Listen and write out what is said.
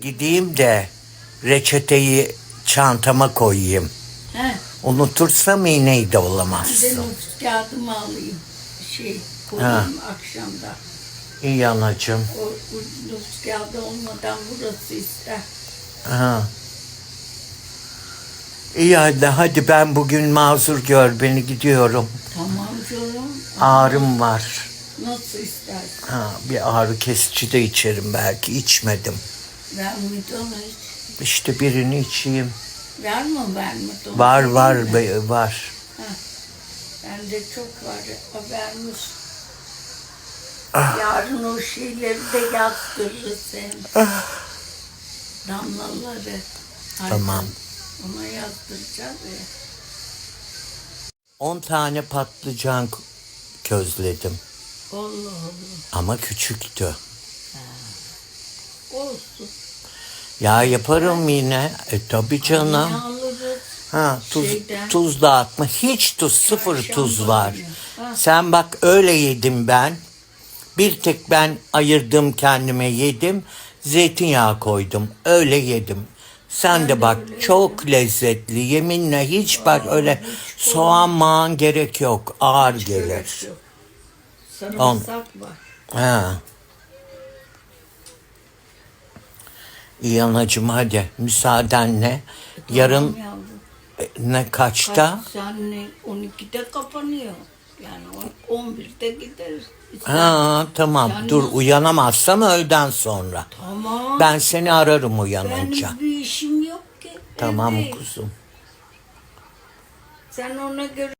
Gideyim de reçeteyi çantama koyayım. He. Unutursam iğneyi de olamazsın. nüfus kağıdımı alayım. Şey koyayım akşamda. İyi anacığım. O, o nüfus kağıdı olmadan burası ister. Ha. İyi hadi, hadi ben bugün mazur gör beni gidiyorum. Tamam canım. Ağrım var. Nasıl istersin? Ha, bir ağrı kesici de içerim belki. içmedim. Hiç. İşte birini içeyim. Var mı? Var Vereyim var mi? be- var. Bende çok var. O vermiş. Ah. Yarın o şeyleri de yazdırırız sen. Damlaları. Tamam. Ona yazdıracağız ya. 10 tane patlıcan közledim. Allah Allah. Ama küçüktü. Olsun. Ya yaparım yine. E tabi Ne canım. Ha, tuz, Şeyden. tuz dağıtma. Hiç tuz, sıfır Çarşamba tuz var. günü. Ha. Sen bak öyle yedim ben. Bir tek ben ayırdım kendime yedim. Zeytinyağı koydum. Öyle yedim. Sen de bak çok lezzetli. Yeminle hiç bak öyle soğan mağan gerek yok. Ağır gelir. Sarımsak var. Ha. İyi anacığım hadi müsaadenle. Yarın Tamam yavrum. e, ne kaçta? Kaç sene 12'de kapanıyor. Yani on- 11'de gideriz. Ha tamam Yani dur uyanamazsam öğleden sonra. Tamam. Ben seni ararım uyanınca. Benim bir işim yok ki. Tamam Evdeyim. kuzum. Sen ona göre